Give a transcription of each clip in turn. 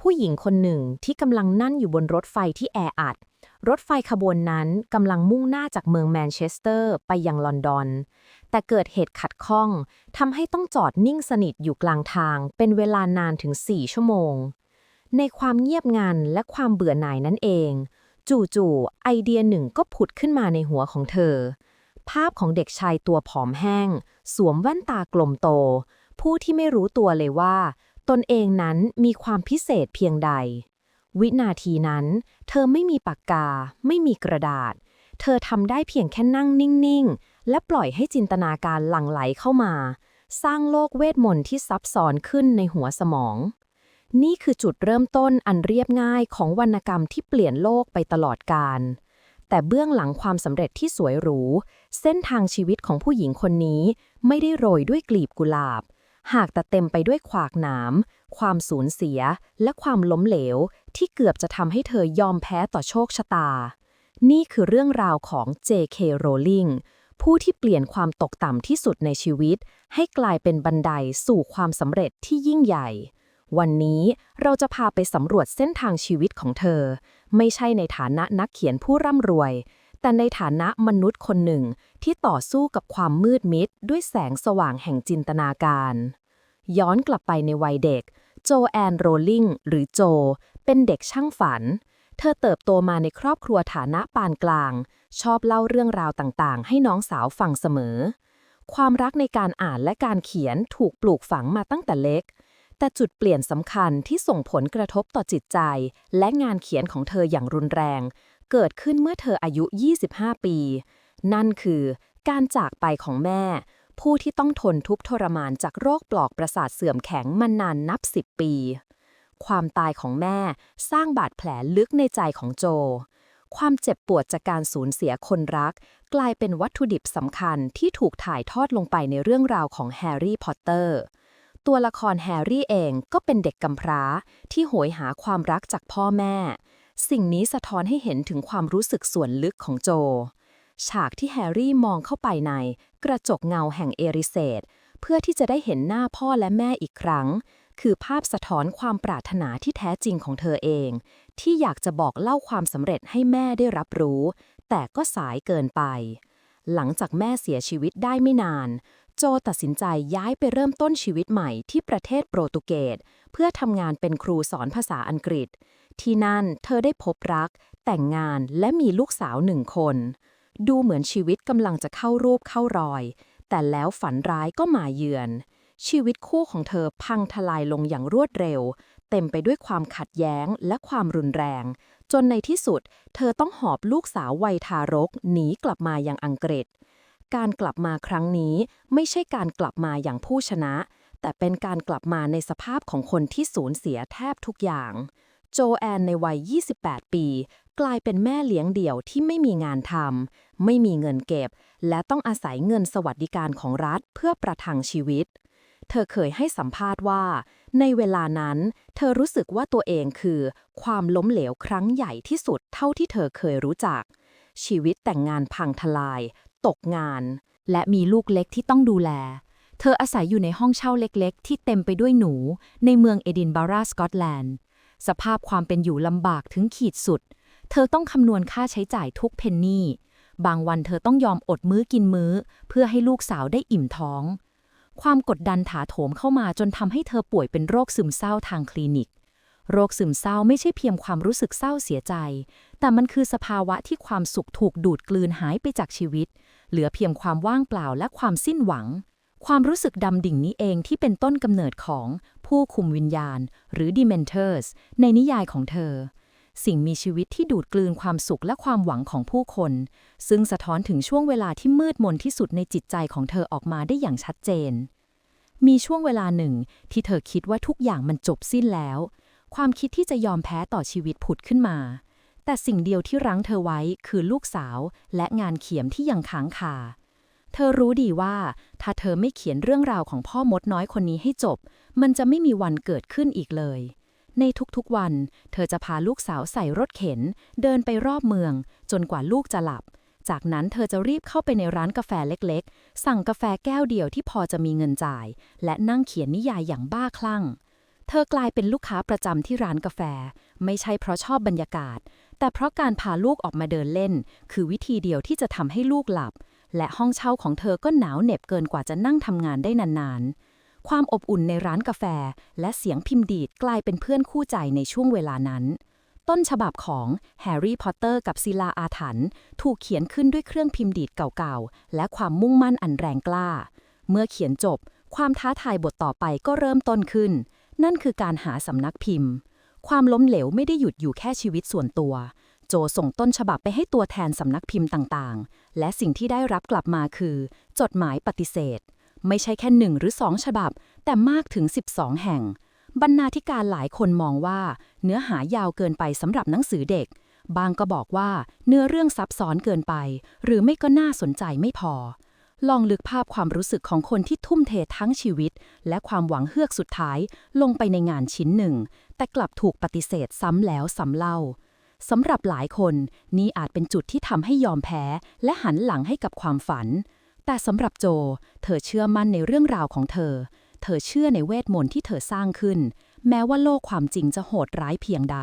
ผู้หญิงคนหนึ่งที่กำลังนั่งอยู่บนรถไฟที่แออัด รถไฟขบวนนั้นกำลังมุ่งหน้าจากเมืองแมนเชสเตอร์ไปยังลอนดอน แต่เกิดเหตุขัดข้องทำให้ต้องจอดนิ่งสนิทอยู่กลางทาง เป็นเวลานานถึง 4 ชั่วโมง ในความเงียบงันและความเบื่อหน่ายนั่นเอง จู่ๆไอเดียหนึ่งก็ผุดขึ้นมาในหัวของเธอ ภาพของเด็กชายตัวผอมแห้ง สวมแว่นตากลมโต ผู้ที่ไม่รู้ตัวเลยว่า ตนเองนั้นมีความพิเศษเพียงใด วินาทีนั้น เธอไม่มีปากกา ไม่มีกระดาษ เธอทำได้เพียงแค่นั่งนิ่ง ๆ และปล่อยให้จินตนาการหลั่งไหลเข้ามา สร้างโลกเวทมนต์ที่ซับซ้อนขึ้นในหัวสมอง นี่คือจุดเริ่มต้นอันเรียบง่ายของวรรณกรรมที่เปลี่ยนโลกไปตลอดกาลแต่เบื้องหลังความสำเร็จที่สวยหรู เส้นทางชีวิตของผู้หญิงคนนี้ไม่ได้โรยด้วยกลีบกุหลาบ หากแต่เต็มไปด้วยขวากหนาม ความสูญเสีย และความล้มเหลว ที่เกือบจะทำให้เธอยอมแพ้ต่อโชคชะตา นี่คือเรื่องราวของ J.K. Rowling ผู้ที่เปลี่ยนความตกต่ำที่สุดในชีวิต ให้กลายเป็นบันไดสู่ความสำเร็จที่ยิ่งใหญ่ วันนี้เราจะพาไปสำรวจเส้นทางชีวิตของเธอ ไม่ใช่ในฐานะนักเขียนผู้ร่ำรวย แต่ในฐานะมนุษย์คนหนึ่งที่ต่อสู้กับความมืดมิดด้วยแสงสว่างแห่งจินตนาการ ย้อนกลับไปในวัยเด็ก โจแอนโรลลิงหรือโจ เป็นเด็กช่างฝัน เธอเติบโตมาในครอบครัวฐานะปานกลาง ชอบเล่าเรื่องราวต่างๆ ให้น้องสาวฟังเสมอ ความรักในการอ่านและการเขียนถูกปลูกฝังมาตั้งแต่เล็กแต่จุดเปลี่ยนสำคัญที่ส่งผลกระทบต่อจิตใจ และงานเขียนของเธออย่างรุนแรง เกิดขึ้นเมื่อเธออายุ 25 ปี นั่นคือการจากไปของแม่ ผู้ที่ต้องทนทุกข์ทรมานจากโรคปลอกประสาทเสื่อมแข็งมานานนับ 10 ปี ความตายของแม่สร้างบาดแผลลึกในใจของโจ ความเจ็บปวดจากการสูญเสียคนรัก กลายเป็นวัตถุดิบสำคัญที่ถูกถ่ายทอดลงไปในเรื่องราวของแฮร์รี่พอตเตอร์ตัวละครแฮร์รี่เองก็เป็นเด็กกำพร้าที่โหยหาความรักจากพ่อแม่ สิ่งนี้สะท้อนให้เห็นถึงความรู้สึกส่วนลึกของโจ ฉากที่แฮร์รี่มองเข้าไปในกระจกเงาแห่งเอริเซตเพื่อที่จะได้เห็นหน้าพ่อและแม่อีกครั้ง คือภาพสะท้อนความปรารถนาที่แท้จริงของเธอเอง ที่อยากจะบอกเล่าความสำเร็จให้แม่ได้รับรู้ แต่ก็สายเกินไป หลังจากแม่เสียชีวิตได้ไม่นาน โจตัดสินใจย้ายไปเริ่มต้นชีวิตใหม่ที่ประเทศโปรตุเกสเพื่อทำงานเป็นครูสอนภาษาอังกฤษ ที่นั่นเธอได้พบรัก แต่งงานและมีลูกสาวหนึ่งคน ดูเหมือนชีวิตกำลังจะเข้ารูปเข้ารอย แต่แล้วฝันร้ายก็มาเยือน ชีวิตคู่ของเธอพังทลายลงอย่างรวดเร็ว เต็มไปด้วยความขัดแย้งและความรุนแรง จนในที่สุด เธอต้องหอบลูกสาววัยทารกหนีกลับมายังอังกฤษ การกลับมาครั้งนี้ไม่ใช่การกลับมาอย่างผู้ชนะ แต่เป็นการกลับมาในสภาพของคนที่สูญเสียแทบทุกอย่าง โจแอนในวัย 28 ปี กลายเป็นแม่เลี้ยงเดี่ยวที่ไม่มีงานทำไม่มีเงินเก็บ และต้องอาศัยเงินสวัสดิการของรัฐเพื่อประทังชีวิต เธอเคยให้สัมภาษณ์ว่า ในเวลานั้น เธอรู้สึกว่าตัวเองคือ ความล้มเหลวครั้งใหญ่ที่สุดเท่าที่เธอเคยรู้จักชีวิตแต่งงานพังทลาย ตกงาน และมีลูกเล็กที่ต้องดูแล เธออาศัยอยู่ในห้องเช่าเล็กๆ ที่เต็มไปด้วยหนู ในเมืองเอดินบะราสกอตแลนด์ สภาพความเป็นอยู่ลำบากถึงขีดสุด เธอต้องคำนวณค่าใช้จ่ายทุกเพนนีบางวันเธอต้องยอมอดมื้อกินมื้อ เพื่อให้ลูกสาวได้อิ่มท้อง ความกดดันถาโถมเข้ามาจนทำให้เธอป่วยเป็นโรคซึมเศร้าทางคลินิก โรคซึมเศร้าไม่ใช่เพียงความรู้สึกเศร้าเสียใจ แต่มันคือสภาวะที่ความสุขถูกดูดกลืนหายไปจากชีวิต เหลือเพียงความว่างเปล่าและความสิ้นหวัง ความรู้สึกดำดิ่งนี้เองที่เป็นต้นกำเนิดของผู้คุมวิญญาณ หรือ Dementors ในนิยายของเธอ สิ่งมีชีวิตที่ดูดกลืนความสุขและความหวังของผู้คน ซึ่งสะท้อนถึงช่วงเวลาที่มืดมนที่สุดในจิตใจของเธอออกมาได้อย่างชัดเจนมีช่วงเวลาหนึ่งที่เธอคิดว่าทุกอย่างมันจบสิ้นแล้ว ความคิดที่จะยอมแพ้ต่อชีวิตผุดขึ้นมา แต่สิ่งเดียวที่รั้งเธอไว้คือลูกสาวและงานเขียนที่ยังค้างคา เธอรู้ดีว่า ถ้าเธอไม่เขียนเรื่องราวของพ่อมดน้อยคนนี้ให้จบ มันจะไม่มีวันเกิดขึ้นอีกเลย ในทุกๆวัน เธอจะพาลูกสาวใส่รถเข็น เดินไปรอบเมือง จนกว่าลูกจะหลับ จากนั้นเธอจะรีบเข้าไปในร้านกาแฟเล็กๆ สั่งกาแฟแก้วเดียวที่พอจะมีเงินจ่าย และนั่งเขียนนิยายอย่างบ้าคลั่ง ธอกลายเป็นลูกค้าประจำที่ร้านกาแฟ ไม่ใช่เพราะชอบบรรยากาศ แต่เพราะการพาลูกออกมาเดินเล่น คือวิธีเดียวที่จะทำให้ลูกหลับ และห้องเช่าของเธอก็หนาวเหน็บเกินกว่าจะนั่งทำงานได้นานๆ ความอบอุ่นในร้านกาแฟ และเสียงพิมพ์ดีดกลายเป็นเพื่อนคู่ใจในช่วงเวลานั้น ต้นฉบับของแฮร์รี่พอตเตอร์กับศิลาอาถรรพ์ถูกเขียนขึ้นด้วยเครื่องพิมพ์ดีดเก่าๆ และความมุ่งมั่นอันแรงกล้า เมื่อเขียนจบ ความท้าทายบทต่อไปก็เริ่มต้นขึ้น นั่นคือการหาสำนักพิมพ์ ความล้มเหลวไม่ได้หยุดอยู่แค่ชีวิตส่วนตัว โจส่งต้นฉบับไปให้ตัวแทนสำนักพิมพ์ต่างๆ และสิ่งที่ได้รับกลับมาคือ จดหมายปฏิเสธ ไม่ใช่แค่หนึ่งหรือสองฉบับ แต่มากถึง 12 แห่ง บรรณาธิการหลายคนมองว่า เนื้อหายาวเกินไปสำหรับหนังสือเด็ก บางก็บอกว่าเนื้อเรื่องซับซ้อนเกินไป หรือไม่ก็น่าสนใจไม่พอ ลองลึกภาพความรู้สึกของคนที่ทุ่มเททั้งชีวิต และความหวังเฮือกสุดท้ายลงไปในงานชิ้นหนึ่ง แต่กลับถูกปฏิเสธซ้ำแล้วซ้ำเล่าสำหรับหลายคนนี่อาจเป็นจุดที่ทำให้ยอมแพ้ และหันหลังให้กับความฝัน แต่สำหรับโจ เธอเชื่อมั่นในเรื่องราวของเธอ เธอเชื่อในเวทมนต์ที่เธอสร้างขึ้น แม้ว่าโลกความจริงจะโหดร้ายเพียงใด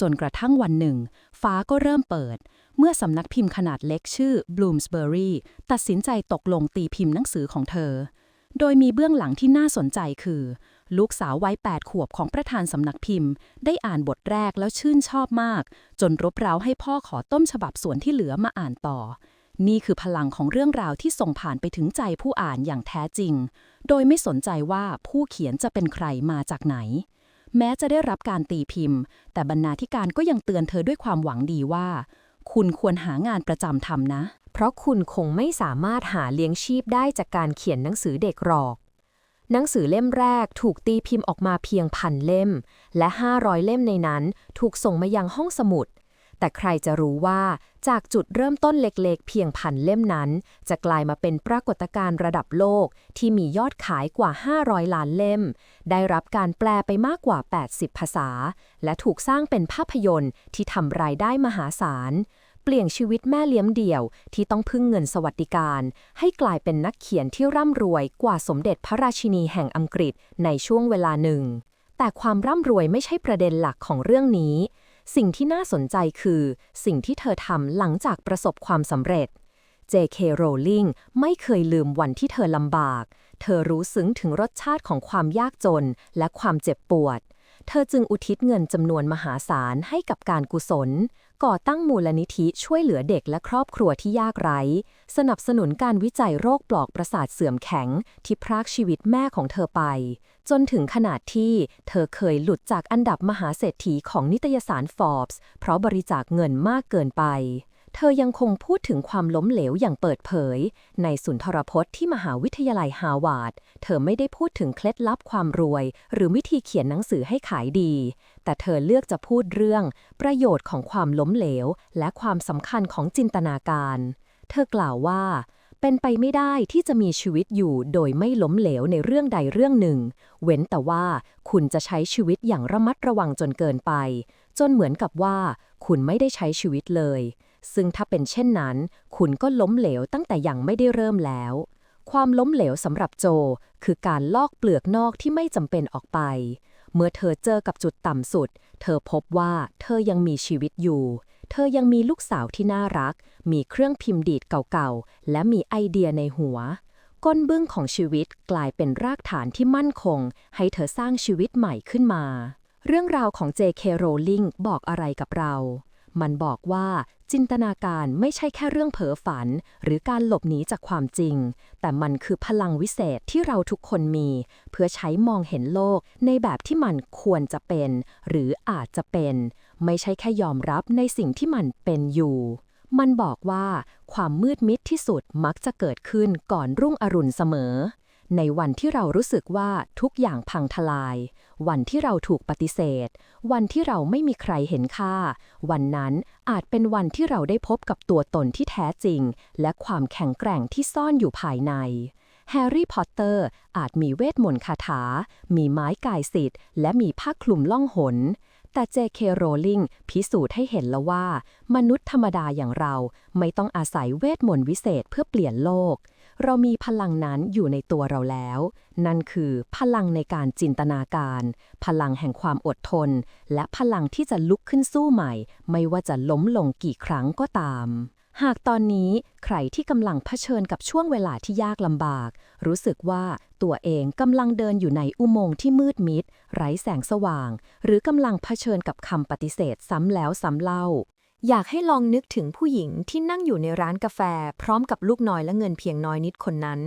จนกระทั่งวันหนึ่ง ฟ้าก็เริ่มเปิด เมื่อสำนักพิมพ์ขนาดเล็กชื่อ Bloomsbury ตัดสินใจตกลงตีพิมพ์หนังสือของเธอ โดยมีเบื้องหลังที่น่าสนใจคือ ลูกสาววัย8ขวบของประธานสำนักพิมพ์ ได้อ่านบทแรกแล้วชื่นชอบมาก จนรบเร้าให้พ่อขอต้มฉบับส่วนที่เหลือมาอ่านต่อ นี่คือพลังของเรื่องราวที่ส่งผ่านไปถึงใจผู้อ่านอย่างแท้จริง โดยไม่สนใจว่าผู้เขียนจะเป็นใครมาจากไหน แม้จะได้รับการตีพิมพ์ แต่บรรณาธิการก็ยังเตือนเธอด้วยความหวังดีว่า คุณควรหางานประจำทำนะ เพราะคุณคงไม่สามารถหาเลี้ยงชีพได้จากการเขียนหนังสือเด็กหรอก หนังสือเล่มแรกถูกตีพิมพ์ออกมาเพียงพันเล่ม และ 500 เล่มในนั้น ถูกส่งมายังห้องสมุด แต่ใครจะรู้ว่าจากจุดเริ่มต้นเล็กๆ เพียงพันเล่มนั้น จะกลายมาเป็นปรากฏการณ์ระดับโลกที่มียอดขายกว่า 500 ล้านเล่ม ได้รับการแปลไปมากกว่า 80 ภาษา และถูกสร้างเป็นภาพยนตร์ที่ทำรายได้มหาศาล เปลี่ยนชีวิตแม่เลี้ยงเดี่ยวที่ต้องพึ่งเงินสวัสดิการ ให้กลายเป็นนักเขียนที่ร่ำรวยกว่าสมเด็จพระราชินีแห่งอังกฤษในช่วงเวลาหนึ่งแต่ความร่ำรวยไม่ใช่ประเด็นหลักของเรื่องนี้ สิ่งที่น่าสนใจคือ สิ่งที่เธอทำหลังจากประสบความสำเร็จ J.K. Rowling ไม่เคยลืมวันที่เธอลำบาก เธอรู้ซึ้งถึงรสชาติของความยากจนและความเจ็บปวด เธอจึงอุทิศเงินจำนวนมหาศาลให้กับการกุศล ก่อตั้งมูลนิธิช่วยเหลือเด็กและครอบครัวที่ยากไร้ สนับสนุนการวิจัยโรคปลอกประสาทเสื่อมแข็ง ที่พรากชีวิตแม่ของเธอไป จนถึงขนาดที่เธอเคยหลุดจากอันดับมหาเศรษฐีของนิตยสาร Forbes เพราะบริจาคเงินมากเกินไป เธอยังคงพูดถึงความล้มเหลวอย่างเปิดเผย ในสุนทรพจน์ที่มหาวิทยาลัยฮาวาด เธอไม่ได้พูดถึงเคล็ดลับความรวย หรือวิธีเขียนหนังสือให้ขายดี แต่เธอเลือกจะพูดเรื่อง ประโยชน์ของความล้มเหลว และความสำคัญของจินตนาการ เธอกล่าวว่าเป็นไปไม่ได้ที่จะมีชีวิตอยู่โดยไม่ล้มเหลวในเรื่องใดเรื่องหนึ่ง เว้นแต่ว่าคุณจะใช้ชีวิตอย่างระมัดระวังจนเกินไป จนเหมือนกับว่า คุณไม่ได้ใช้ชีวิตเลย ซึ่งถ้าเป็นเช่นนั้น คุณก็ล้มเหลวตั้งแต่ยังไม่ได้เริ่มแล้ว ความล้มเหลวสำหรับโจ คือการลอกเปลือกนอกที่ไม่จำเป็นออกไป เมื่อเธอเจอกับจุดต่ำสุด เธอพบว่าเธอยังมีชีวิตอยู่ เธอยังมีลูกสาวที่น่ารัก มีเครื่องพิมพ์ดีดเก่าๆ และมีไอเดียในหัว ก้นเบื้องของชีวิตกลายเป็นรากฐานที่มั่นคง ให้เธอสร้างชีวิตใหม่ขึ้นมา เรื่องราวของ J.K. Rowling บอกอะไรกับเรา มันบอกว่าจินตนาการไม่ใช่แค่เรื่องเพ้อฝัน หรือการหลบหนีจากความจริง แต่มันคือพลังวิเศษที่เราทุกคนมี เพื่อใช้มองเห็นโลกในแบบที่มันควรจะเป็น หรืออาจจะเป็น ไม่ใช่แค่ยอมรับในสิ่งที่มันเป็นอยู่ มันบอกว่าความมืดมิดที่สุดมักจะเกิดขึ้นก่อนรุ่งอรุณเสมอ ในวันที่เรารู้สึกว่าทุกอย่างพังทลาย วันที่เราถูกปฏิเสธ วันที่เราไม่มีใครเห็นค่า วันนั้นอาจเป็นวันที่เราได้พบกับตัวตนที่แท้จริง และความแข็งแกร่งที่ซ่อนอยู่ภายใน แฮร์รี่พอตเตอร์อาจมีเวทมนต์คาถา มีไม้กายสิทธิ์ และมีผ้าคลุมล่องหนแต่ J.K. Rowling พิสูจน์ให้เห็นแล้วว่า มนุษย์ธรรมดาอย่างเราไม่ต้องอาศัยเวทมนต์วิเศษเพื่อเปลี่ยนโลก เรามีพลังนั้นอยู่ในตัวเราแล้ว นั่นคือพลังในการจินตนาการ พลังแห่งความอดทน และพลังที่จะลุกขึ้นสู้ใหม่ ไม่ว่าจะล้มลงกี่ครั้งก็ตาม หากตอนนี้ใครที่กำลังเผชิญกับช่วงเวลาที่ยากลำบาก รู้สึกว่าตัวเองกำลังเดินอยู่ในอุโมงค์ที่มืดมิด ไร้แสงสว่าง หรือกำลังเผชิญกับคำปฏิเสธซ้ำแล้วซ้ำเล่า อยากให้ลองนึกถึงผู้หญิงที่นั่งอยู่ในร้านกาแฟ พร้อมกับลูกน้อยและเงินเพียงน้อยนิดคนนั้น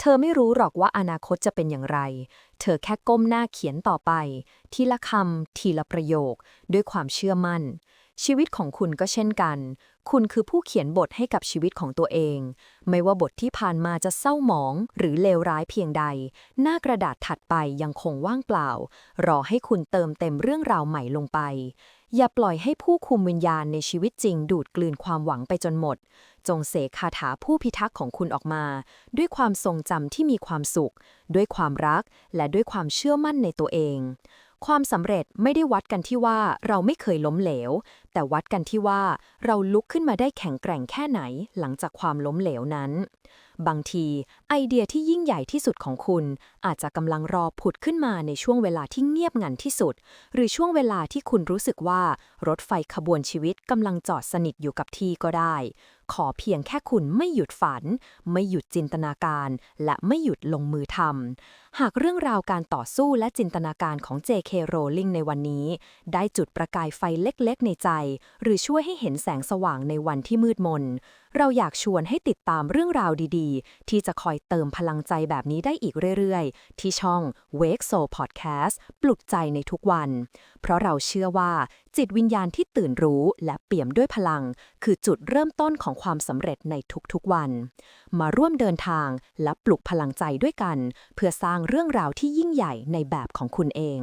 เธอไม่รู้หรอกว่าอนาคตจะเป็นอย่างไร เธอแค่ก้มหน้าเขียนต่อไป ทีละคำทีละประโยค ด้วยความเชื่อมั่น ชีวิตของคุณก็เช่นกัน คุณคือผู้เขียนบทให้กับชีวิตของตัวเอง ไม่ว่าบทที่ผ่านมาจะเศร้าหมอง หรือเลวร้ายเพียงใด หน้ากระดาษถัดไปยังคงว่างเปล่า รอให้คุณเติมเต็มเรื่องราวใหม่ลงไป อย่าปล่อยให้ผู้คุมวิญญาณในชีวิตจริง ดูดกลืนความหวังไปจนหมด จงเสกคาถาผู้พิทักษ์ของคุณออกมา ด้วยความทรงจำที่มีความสุข ด้วยความรัก และด้วยความเชื่อมั่นในตัวเอง ความสำเร็จไม่ได้วัดกันที่ว่าเราไม่เคยล้มเหลว แต่วัดกันที่ว่าเราลุกขึ้นมาได้แข็งแกร่งแค่ไหนหลังจากความล้มเหลวนั้น บางทีไอเดียที่ยิ่งใหญ่ที่สุดของคุณ อาจจะกำลังรอผุดขึ้นมาในช่วงเวลาที่เงียบงันที่สุด หรือช่วงเวลาที่คุณรู้สึกว่ารถไฟขบวนชีวิตกำลังจอดสนิทอยู่กับที่ก็ได้ ขอเพียงแค่คุณไม่หยุดฝัน ไม่หยุดจินตนาการ และไม่หยุดลงมือทำหากเรื่องราวการต่อสู้และจินตนาการของ J.K. Rowling ในวันนี้ ได้จุดประกายไฟเล็กๆ ในใจหรือช่วยให้เห็นแสงสว่างในวันที่มืดมน เราอยากชวนให้ติดตามเรื่องราวดีๆ ที่จะคอยเติมพลังใจแบบนี้ได้อีกเรื่อยๆ ที่ช่อง Wake Soul Podcast ปลุกใจในทุกวัน เพราะเราเชื่อว่าจิตวิญญาณที่ตื่นรู้และเปี่ยมด้วยพลัง คือจุดเริ่มต้นของความสำเร็จในทุกๆวัน มาร่วมเดินทางและปลุกพลังใจด้วยกัน เพื่อสร้างเรื่องราวที่ยิ่งใหญ่ในแบบของคุณเอง